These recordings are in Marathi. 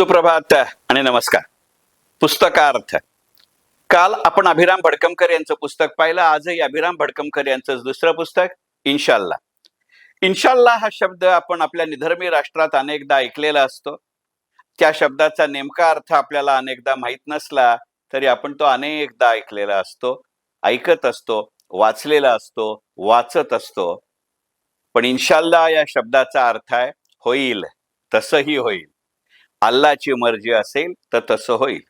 सुप्रभात आणि नमस्कार. पुस्तकार्थ. काल आपण अभिराम भडकमकर यांचं पुस्तक पाहिलं आजही अभिराम भडकमकर यांचं दुसरं पुस्तक इन्शाल्ला इन्शाल्ला हा शब्द आपण आपल्या निधर्मी राष्ट्रात अनेकदा ऐकलेला असतो. त्या शब्दाचा नेमका अर्थ आपल्याला अनेकदा माहीत नसला तरी आपण तो अनेकदा ऐकलेला असतो ऐकत असतो वाचलेला असतो वाचत असतो. पण इन्शाल्ला या शब्दाचा अर्थ आहे होईल तसंही होईल. अल्लाची मर्जी असेल तर तसं होईल.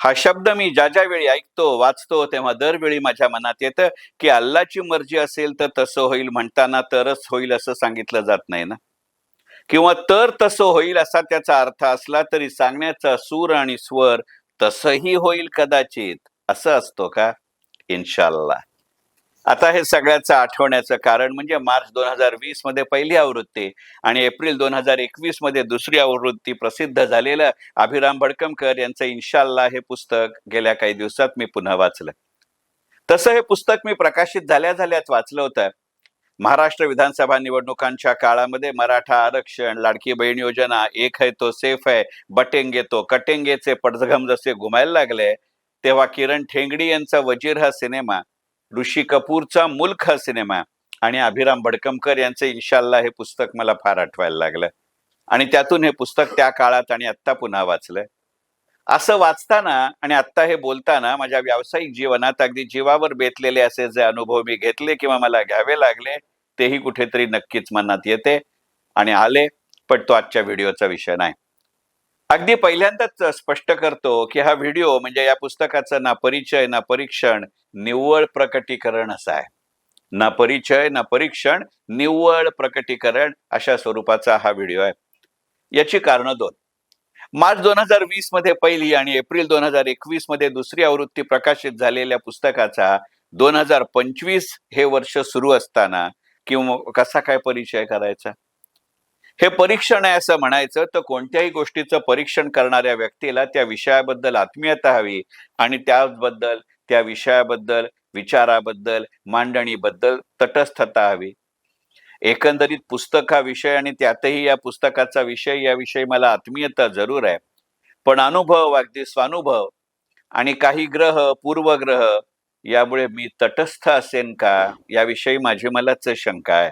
हा शब्द मी ज्या ज्या वेळी ऐकतो वाचतो तेव्हा दरवेळी माझ्या मनात येतं की अल्लाची मर्जी असेल तर तसं होईल म्हणताना तरच होईल असं सांगितलं जात नाही ना? किंवा तर तसं होईल असा त्याचा अर्थ असला तरी सांगण्याचा सूर आणि स्वर तसंही होईल कदाचित असं असतो का? इन्शाल्ला आता हे सगळ्याचं आठवण्याचं कारण म्हणजे मार्च दोन हजार वीसमध्ये पहिली आवृत्ती आणि एप्रिल दोन हजार एकवीसमध्ये दुसरी आवृत्ती प्रसिद्ध झालेलं अभिराम भडकमकर यांचं इन्शाल्ला हे पुस्तक गेल्या काही दिवसात मी पुन्हा वाचलं. तसं हे पुस्तक मी प्रकाशित झाल्या झाल्याच वाचलं होतं. महाराष्ट्र विधानसभा निवडणुकांच्या काळामध्ये मराठा आरक्षण लाडकी बहीण योजना एक है तो सेफ है बटेंगे तो कटेंगेचे पडघम जसे घुमायला लागले तेव्हा किरण ठेंगडी यांचा वजीर हा सिनेमा ऋषी कपूरचा मुल्क हा सिनेमा आणि अभिराम भडकमकर यांचं इन्शाल्ला हे पुस्तक मला फार आठवायला लागलं. आणि त्यातून हे पुस्तक त्या काळात आणि आत्ता पुन्हा वाचलं. असं वाचताना आणि आत्ता हे बोलताना माझ्या व्यावसायिक जीवनात अगदी जीवावर बेतलेले असे जे अनुभव मी घेतले किंवा मला घ्यावे लागले तेही कुठेतरी नक्कीच मनात येते आणि आले पण तो आजच्या व्हिडिओचा विषय नाही. अगदी पहिल्यांदाच स्पष्ट करतो की हा व्हिडिओ म्हणजे या पुस्तकाचा ना परिचय ना परीक्षण निव्वळ प्रकटीकरण असा आहे. ना परिचय ना परीक्षण निव्वळ प्रकटीकरण अशा स्वरूपाचा हा व्हिडिओ आहे. याची कारणं दोन. मार्च दोन हजार वीसमध्ये पहिली आणि एप्रिल दोन हजार एकवीसमध्ये दुसरी आवृत्ती प्रकाशित झालेल्या पुस्तकाचा दोन हजार पंचवीस हे वर्ष सुरू असताना किंवा कसा काय परिचय करायचा? हे परीक्षण आहे असं म्हणायचं तर कोणत्याही गोष्टीचं परीक्षण करणाऱ्या व्यक्तीला त्या विषयाबद्दल आत्मीयता हवी आणि त्याबद्दल त्या विषयाबद्दल विचाराबद्दल मांडणीबद्दल तटस्थता हवी. एकंदरीत पुस्तक हा विषय आणि त्यातही या पुस्तकाचा विषय याविषयी मला आत्मीयता जरूर आहे. पण अनुभव अगदी स्वानुभव आणि काही ग्रह पूर्वग्रह यामुळे मी तटस्थ असेन का? याविषयी माझी मलाच शंका आहे.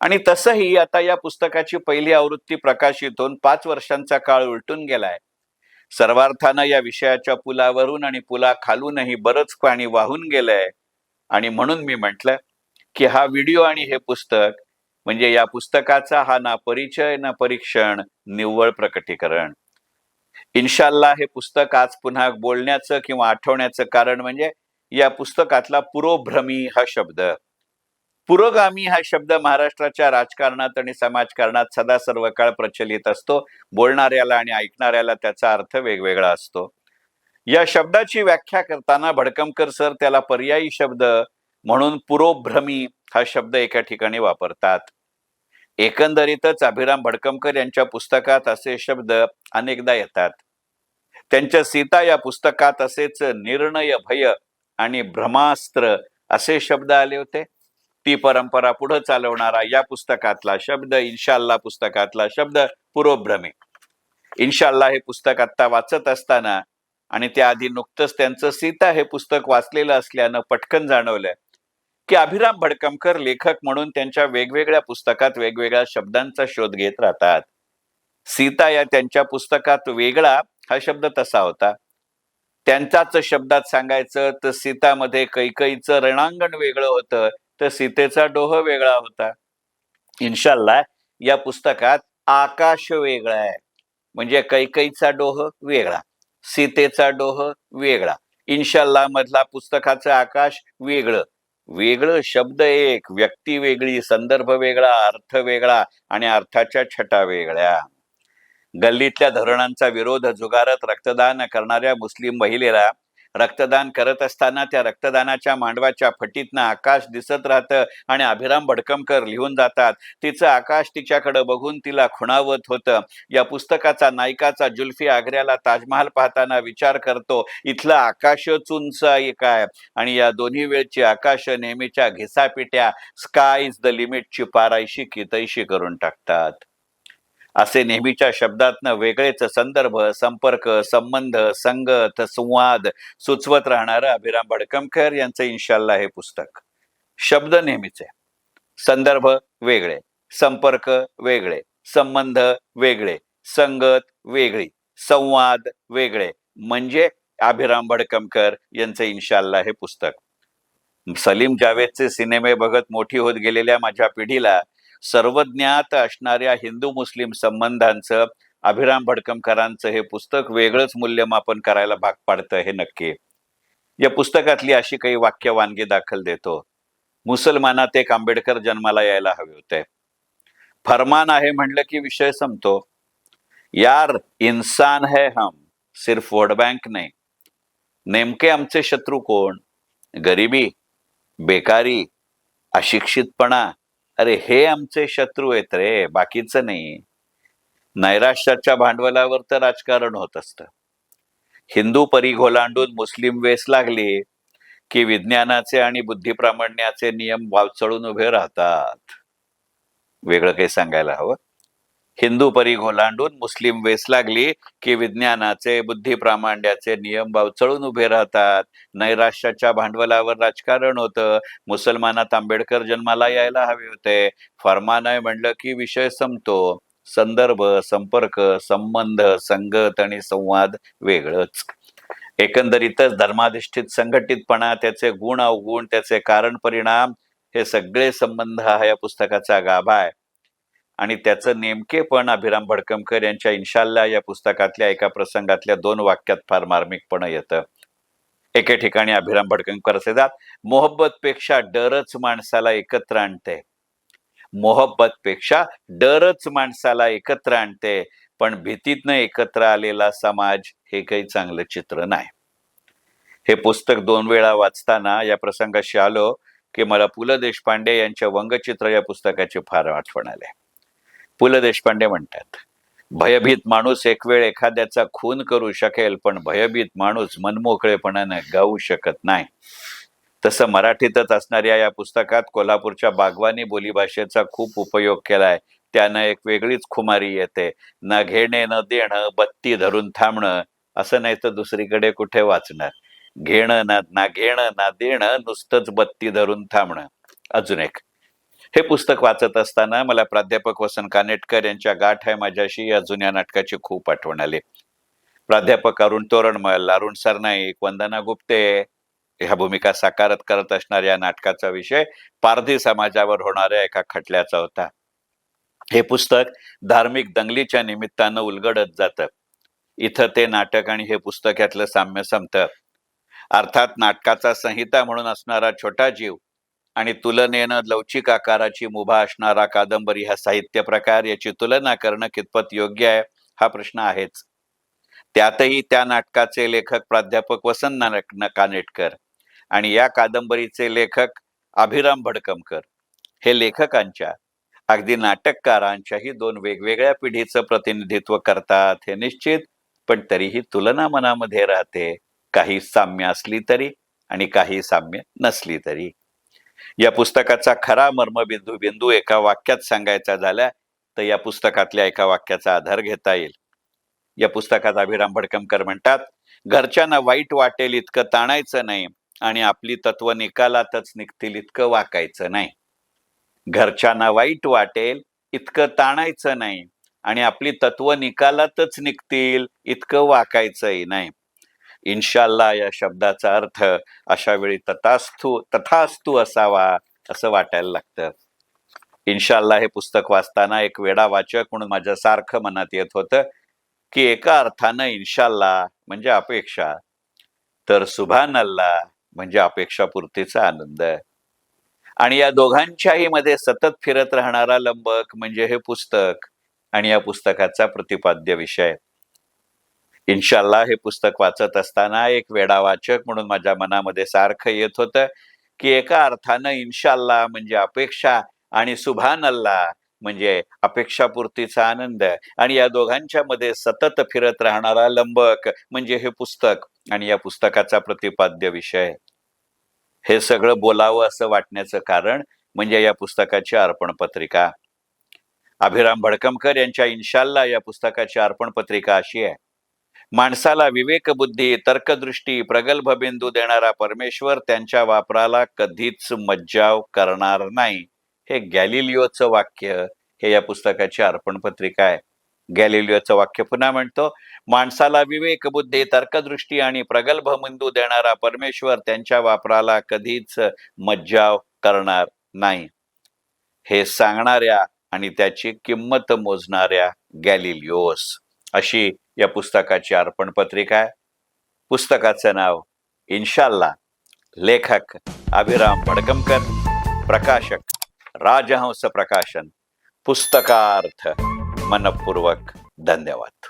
आणि तसंही आता या पुस्तकाची पहिली आवृत्ती प्रकाशित होऊन पाच वर्षांचा काळ उलटून गेलाय. सर्वार्थानं या विषयाच्या पुलावरून आणि पुला खालूनही बरंच पाणी वाहून गेलंय. आणि म्हणून मी म्हटलं की हा व्हिडिओ आणि हे पुस्तक म्हणजे या पुस्तकाचा हा ना परिचय ना परीक्षण निव्वळ प्रकटीकरण. इन्शाल्ला हे पुस्तक आज पुन्हा बोलण्याचं किंवा आठवण्याचं कारण म्हणजे या पुस्तकातला पुरोभ्रमी हा शब्द. पुरोगामी हा शब्द महाराष्ट्राच्या राजकारणात आणि समाजकारणात सदा सर्व काळ प्रचलित असतो. बोलणाऱ्याला आणि ऐकणाऱ्याला त्याचा अर्थ वेगवेगळा असतो. या शब्दाची व्याख्या करताना भडकमकर सर त्याला पर्यायी शब्द म्हणून पुरोभ्रमी हा शब्द एका ठिकाणी वापरतात. एकंदरीतच अभिराम भडकमकर यांच्या पुस्तकात असे शब्द अनेकदा येतात. त्यांच्या सीता या पुस्तकात असेच निर्णय भय आणि भ्रमास्त्र असे शब्द आले होते. ती परंपरा पुढे चालवणारा या पुस्तकातला शब्द इन्शाल्ला पुस्तकातला शब्द पुरोभ्रमी. इन्शाल्ला हे पुस्तक आत्ता वाचत असताना आणि त्याआधी नुकतंच त्यांचं सीता हे पुस्तक वाचलेलं असल्यानं पटकन जाणवलं की अभिराम भडकमकर लेखक म्हणून त्यांच्या वेगवेगळ्या पुस्तकात वेगवेगळ्या शब्दांचा शोध घेत राहतात. सीता या त्यांच्या पुस्तकात वेगळा हा शब्द तसा होता. त्यांचाच शब्दात सांगायचं तर सीतामध्ये कैकईचं रणांगण वेगळं होतं. तर सीतेचा डोह वेगळा होता. इन्शाल्ला या पुस्तकात आकाश वेगळा आहे. म्हणजे कैकईचा डोह वेगळा सीतेचा डोह वेगळा. इन्शाल्ला मधला पुस्तकाचं आकाश वेगळं. वेगळं शब्द एक व्यक्ती वेगळी संदर्भ वेगळा अर्थ वेगळा आणि अर्थाच्या छटा वेगळ्या. गल्लीतल्या धोरणांचा विरोध जुगारत रक्तदान करणाऱ्या मुस्लिम महिलेला रक्तदान करत असताना त्या रक्तदानाच्या मांडवाच्या फटीतनं आकाश दिसत राहतं आणि अभिराम भडकमकर लिहून जातात तिचं आकाश तिच्याकडे बघून तिला खुणावत होतं. या पुस्तकाचा नायकाचा जुल्फी आग्र्याला ताजमहाल पाहताना विचार करतो इथलं आकाशच उंच आहे काय? आणि या दोन्ही वेळची आकाश नेहमीच्या घिसापिट्या स्काय इज द लिमिटची पारायशी कितैशी करून टाकतात? असे नेहमीच्या शब्दातनं वेगळेच संदर्भ संपर्क संबंध संगत संवाद सुचवत राहणारं अभिराम भडकमकर यांचं इन्शाल्ला हे पुस्तक. शब्द नेहमीचे. संदर्भ वेगळे. संपर्क वेगळे. संबंध वेगळे. संगत वेगळी. संवाद वेगळे. म्हणजे अभिराम भडकमकर यांचं इन्शाल्ला हे पुस्तक. सलीम जावेदचे सिनेमे बघत मोठी होत गेलेल्या माझ्या पिढीला सर्वज्ञात असणाऱ्या हिंदू मुस्लिम संबंधांचं अभिराम भडकमकरांचं हे पुस्तक वेगळंच मूल्यमापन करायला भाग पाडतं हे नक्की. या पुस्तकातली अशी काही वाक्य वानगी दाखल देतो. मुसलमानात एक आंबेडकर जन्माला यायला हवे होते. फरमान आहे म्हणलं की विषय संपतो. यार इन्सान है हम सिर्फ वोट बँक नाही. नेमके आमचे शत्रू कोण? गरिबी बेकारी अशिक्षितपणा अरे हे आमचे शत्रू आहेत रे बाकीचं नाही. नैराश्याच्या भांडवलावर तर राजकारण होत असतं. हिंदू परी घोलांडून मुस्लिम वेस लागली की विज्ञानाचे आणि बुद्धिप्रामाण्याचे नियम वावचळून उभे राहतात. वेगळं काही सांगायला हवं? हिंदू परी घोलांडून मुस्लिम वेस लागली की विज्ञानाचे बुद्धिप्रामाण्याचे नियम बावचळून उभे राहतात. नैराश्याच्या भांडवलावर राजकारण होतं. मुसलमानात आंबेडकर जन्माला यायला हवे होते. फरमान म्हणलं की विषय संपतो. संदर्भ संपर्क संबंध संगत आणि संवाद वेगळंच. एकंदरीतच धर्माधिष्ठित संघटितपणा त्याचे गुण अवगुण त्याचे कारण परिणाम हे सगळे संबंध हा या पुस्तकाचा गाभा आहे. आणि त्याचं नेमकेपण अभिराम भडकमकर यांच्या इन्शाल्ला या पुस्तकातल्या एका प्रसंगातल्या दोन वाक्यात फार मार्मिकपण येतं. एके ठिकाणी अभिराम भडकमकर असे जात मोहब्बत पेक्षा डरच माणसाला एकत्र आणते. मोहब्बत पेक्षा डरच माणसाला एकत्र आणते पण भीतीतनं एकत्र आलेला समाज हे काही चांगलं चित्र नाही. हे पुस्तक दोन वेळा वाचताना या प्रसंगाशी आलो की मला पु ल देशपांडे यांच्या वंगचित्र या पुस्तकाची फार आठवण आले. पु ल देशपांडे म्हणतात. भयभीत माणूस एक वेळ एखाद्याचा खून करू शकेल पण भयभीत माणूस मनमोकळेपणानं गाऊ शकत नाही. तसं मराठीतच असणाऱ्या या पुस्तकात कोल्हापूरच्या बागवानी बोलीभाषेचा खूप उपयोग केलाय. त्यानं एक वेगळीच खुमारी येते. न घेणे न देणं बत्ती धरून थांबणं असं नाही तर दुसरीकडे कुठे वाचणार? घेणं ना ना घेणं ना देणं नुसतंच बत्ती धरून थांबणं. अजून एक. हे पुस्तक वाचत असताना मला प्राध्यापक वसंत कानेटकर यांच्या गाठ आहे माझ्याशी. या जुन्या नाटकाची खूप आठवण आली. प्राध्यापक अरुण तोरणमल अरुण सरनाईक वंदना गुप्ते ह्या भूमिका साकारत करत असणाऱ्या नाटकाचा विषय पारधी समाजावर होणाऱ्या एका खटल्याचा होता. हे पुस्तक धार्मिक दंगलीच्या निमित्तानं उलगडत जातं. इथं ते नाटक आणि हे पुस्तक यातलं साम्य संपतं. अर्थात नाटकाचा संहिता म्हणून असणारा छोटा जीव आणि तुलनेनं लवचिक आकाराची मुभा असणारा कादंबरी हा साहित्य प्रकार याची तुलना करणं कितपत योग्य आहे हा प्रश्न आहेच. त्यातही त्या नाटकाचे लेखक प्राध्यापक वसंत नानक कानेटकर आणि या कादंबरीचे लेखक अभिराम भडकमकर. हे लेखकांच्या अगदी नाटककारांच्याही दोन वेगवेगळ्या पिढीचं प्रतिनिधित्व करतात हे निश्चित पण तरीही तुलना मनामध्ये राहते. काही साम्य असली तरी आणि काही साम्य नसली तरी. या पुस्तकाचा खरा मर्मबिंदू बिंदू एका वाक्यात सांगायचा झाला तर या पुस्तकातल्या एका वाक्याचा आधार घेता येईल. या पुस्तकात अभिराम भडकमकर म्हणतात घरच्यांना वाईट वाटेल इतकं ताणायचं नाही आणि आपली तत्व निकालातच निघतील इतकं वाकायचं नाही. घरच्यांना वाईट वाटेल इतकं ताणायचं नाही आणि आपली तत्व निकालातच निघतील इतकं वाकायचंही नाही. इन्शाल्ला या शब्दाचा अर्थ अशा वेळी तथास्तू तथास्तू असावा असं वाटायला लागतं. इन्शाल्ला हे पुस्तक वाचताना एक वेडा वाचक म्हणून माझ्या सारखं मनात येत होतं की एका अर्थानं इन्शाल्ला म्हणजे अपेक्षा. तर सुभान अल्ला म्हणजे अपेक्षापूर्तीचा आनंद. आणि या दोघांच्याही मध्ये सतत फिरत राहणारा लंबक म्हणजे हे पुस्तक आणि या पुस्तकाचा प्रतिपाद्य विषय. इन्शाल्ला हे पुस्तक वाचत असताना एक वेडा वाचक म्हणून माझ्या मनामध्ये सारखं येत होतं की एका अर्थानं इन्शाल्ला म्हणजे अपेक्षा आणि सुभान अल्ला म्हणजे अपेक्षापूर्तीचा आनंद. आणि या दोघांच्या मध्ये सतत फिरत राहणारा लंबक म्हणजे हे पुस्तक आणि या पुस्तकाचा प्रतिपाद्य विषय. हे सगळं बोलावं असं वाटण्याचं कारण म्हणजे या पुस्तकाची अर्पण पत्रिका. अभिराम भडकमकर यांच्या इन्शाल्ला या पुस्तकाची अर्पण पत्रिका अशी आहे. माणसाला विवेकबुद्धी तर्कदृष्टी प्रगल्भ बिंदू देणारा परमेश्वर त्यांच्या वापराला कधीच मज्जाव करणार नाही. हे गॅलिलिओचं वाक्य हे या पुस्तकाची अर्पण पत्रिका आहे. गॅलिलिओचं वाक्य पुन्हा म्हणतो माणसाला विवेक बुद्धी तर्कदृष्टी आणि प्रगल्भ बिंदू देणारा परमेश्वर त्यांच्या वापराला कधीच मज्जाव करणार नाही. हे सांगणाऱ्या आणि त्याची किंमत मोजणाऱ्या गॅलिलिओस. अशी या पुस्तकाची अर्पण पत्रिका आहे. पुस्तकाचं नाव इन्शाल्ला लेखक अभिराम भडकमकर प्रकाशक राजहंस प्रकाशन. पुस्तकार्थ मनपूर्वक धन्यवाद.